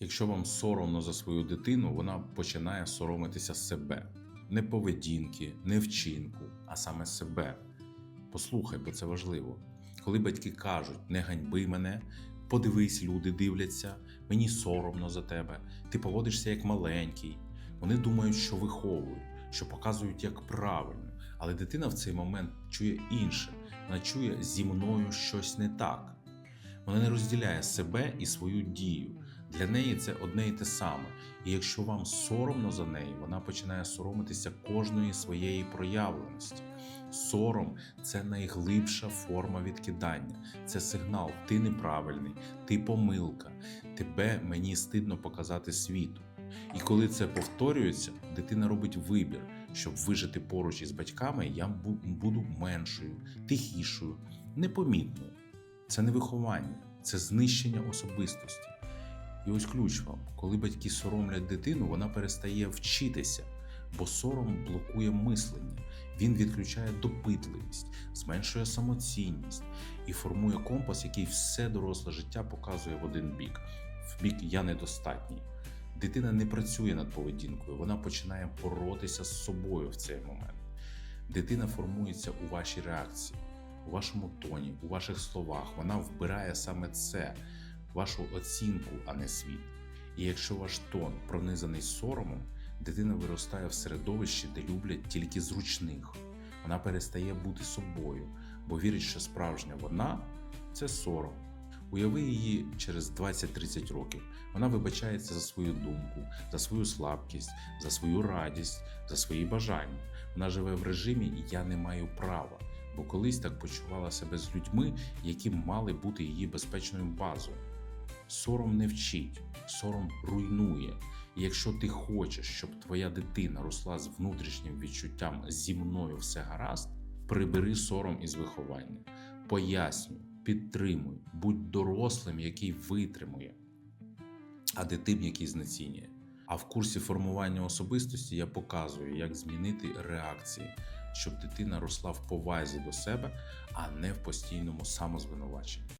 Якщо вам соромно за свою дитину, вона починає соромитися себе. Не поведінки, не вчинку, а саме себе. Послухай, бо це важливо. Коли батьки кажуть, не ганьби мене, подивись, люди дивляться, мені соромно за тебе, ти поводишся як маленький. Вони думають, що виховують, що показують як правильно, але дитина в цей момент чує інше. Вона чує зі мною щось не так. Вона не розділяє себе і свою дію. Для неї це одне і те саме. І якщо вам соромно за неї, вона починає соромитися кожної своєї проявленості. Сором це найглибша форма відкидання. Це сигнал: ти неправильний, ти помилка, тебе мені стидно показати світу. І коли це повторюється, дитина робить вибір, щоб вижити поруч із батьками, я буду меншою, тихішою, непомітною. Це не виховання, це знищення особистості. І ось ключ вам, коли батьки соромлять дитину, вона перестає вчитися, бо сором блокує мислення. Він відключає допитливість, зменшує самоцінність і формує компас, який все доросле життя показує в один бік в бік я недостатній. Дитина не працює над поведінкою, вона починає боротися з собою в цей момент. Дитина формується у вашій реакції, у вашому тоні, у ваших словах. Вона вбирає саме це, вашу оцінку, а не світ. І якщо ваш тон пронизаний соромом, дитина виростає в середовищі, де люблять тільки зручних. Вона перестає бути собою, бо вірить, що справжня вона це сором. Уяви її через 20-30 років. Вона вибачається за свою думку, за свою слабкість, за свою радість, за свої бажання. Вона живе в режимі Я не маю права, бо колись так почувала себе з людьми, які мали бути її безпечною базою. Сором не вчить, сором руйнує. І якщо ти хочеш, щоб твоя дитина росла з внутрішнім відчуттям зі мною все гаразд, прибери сором із виховання, пояснюй, підтримуй, будь дорослим, який витримує, а не тим, який знецінює. А в курсі формування особистості я показую, як змінити реакції, щоб дитина росла в повазі до себе, а не в постійному самозвинуваченні.